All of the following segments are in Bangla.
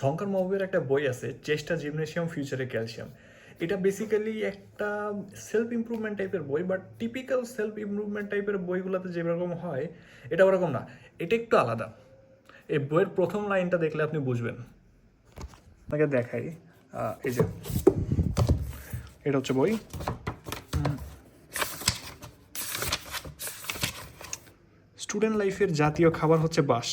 ঝঙ্কার মহবের একটা বই আছে, চেষ্টা, জিমনেশিয়াম, ফিউচারে ক্যালসিয়াম। এটা বেসিক্যালি একটা সেলফ ইমপ্রুভমেন্ট টাইপের বই বাট টিপিক্যাল সেলফ ইমপ্রুভমেন্ট টাইপের বইগুলোতে যেরকম হয়, এটা ওরকম না, এটা একটু আলাদা। এই বইয়ের প্রথম লাইনটা দেখলে আপনি বুঝবেন। আপনাকে দেখাই এই যে, এটা হচ্ছে বই। স্টুডেন্ট লাইফের জাতীয় খাবার হচ্ছে বাস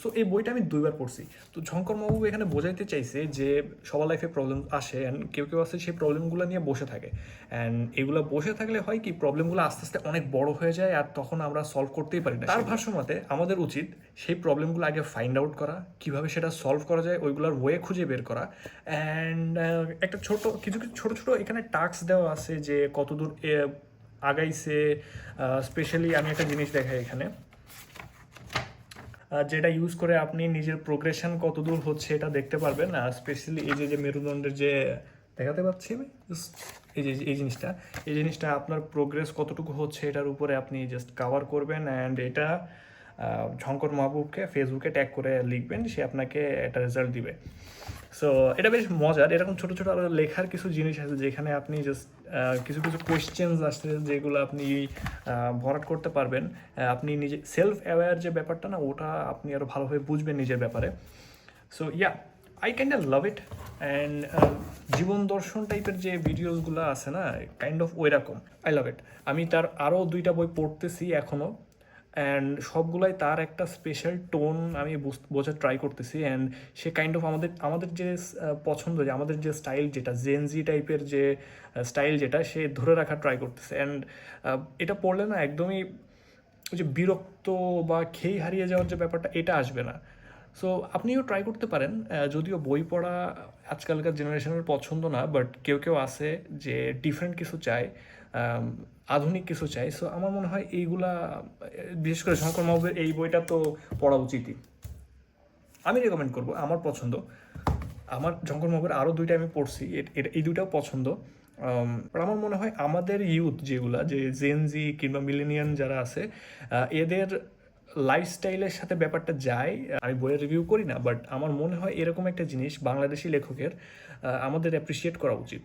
সো এই বইটা আমি দুইবার পড়ছি। তো ঝঙ্কর মাহবুব এখানে বোঝাইতে চাইছে যে সবার লাইফে প্রবলেম আসে অ্যান্ড কেউ কেউ আছে সেই প্রবলেমগুলো নিয়ে বসে থাকে। অ্যান্ড এগুলো বসে থাকলে হয় কি প্রবলেমগুলো আস্তে আস্তে অনেক বড় হয়ে যায় আর তখন আমরা সলভ করতেই পারি না। তার ভাষ্য মতে আমাদের উচিত সেই প্রবলেমগুলো আগে ফাইন্ড আউট করা কীভাবে সেটা সলভ করা যায় ওইগুলোর ওয়ে খুঁজে বের করা। অ্যান্ড একটা ছোট কিছু কিছু ছোট ছোট এখানে টাস্ক দেওয়া আছে যে কতদূর আগাইছে। স্পেশালি আমি একটা জিনিস দেখাই এখানে। যেটা ইউজ করে আপনি নিজের প্রোগ্রেশন কতদূর হচ্ছে এটা দেখতে পারবেন স্পেশালি এই যে যে মেরুদণ্ডের যে, দেখাতে পাচ্ছি আমি? এই যে, এই জিনিসটা এই জিনিসটা আপনার প্রোগ্রেস কতটুকু হচ্ছে এটার উপরে আপনি জাস্ট কাভার করবেন অ্যান্ড এটা আহ, ঝঙ্কর মাহবুবকে ফেসবুকে ট্যাগ করে লিখবেন সে আপনাকে একটা রেজাল্ট দিবে। সো এটা বেশ মজার। এরকম ছোটো ছোটো আরও লেখার কিছু জিনিস আছে যেখানে আপনি জাস্ট কিছু কিছু কোয়েশ্চেন্স আসছে যেগুলো আপনি ভরাট করতে পারবেন। আপনি নিজে সেলফ অ্যাওয়্যার যে ব্যাপারটা না ওটা আপনি আরও ভালোভাবে বুঝবেন নিজের ব্যাপারে। So yeah I kind of love it and জীবন দর্শন টাইপের যে ভিডিওসগুলো আছে না কাইন্ড অফ ওই রকম আই লাভ ইট আমি তার আরও দুইটা বই পড়তেছি এখনও অ্যান্ড সবগুলাই তার একটা স্পেশাল টোন আমি বুঝ- বোঝার ট্রাই করতেছি অ্যান্ড সে কাইন্ড অফ আমাদের আমাদের যে পছন্দ যে, আমাদের যে স্টাইল যেটা জেনজি টাইপের যে স্টাইল যেটা, সে ধরে রাখার ট্রাই করতেছে অ্যান্ড এটা পড়লে না একদমই ওই যে বিরক্ত বা খেই হারিয়ে যাওয়ার যে ব্যাপারটা, এটা আসবে না। সো আপনিও ট্রাই করতে পারেন যদিও বই পড়া আজকালকার জেনারেশনের পছন্দ না বাট কেউ কেউ আছে যে ডিফারেন্ট কিছু চায় আধুনিক কিছু চাই সো আমার মনে হয় এইগুলা বিশেষ করে শঙ্কর মাহবুবের এই বইটা তো পড়া উচিতই। আমি রেকমেন্ড করব, আমার পছন্দ। আমার, শঙ্কর মাহবুবের আরও দুইটা আমি পড়ছি এই দুইটাও পছন্দ। আমার মনে হয় আমাদের ইউথ যেগুলা, যে জেনজি কিংবা মিলেনিয়ান যারা আছে এদের লাইফস্টাইলের সাথে ব্যাপারটা যায় আমি বইয়ের রিভিউ করি না বাট আমার মনে হয় এরকম একটা জিনিস বাংলাদেশি লেখকের আমাদের অ্যাপ্রিসিয়েট করা উচিত।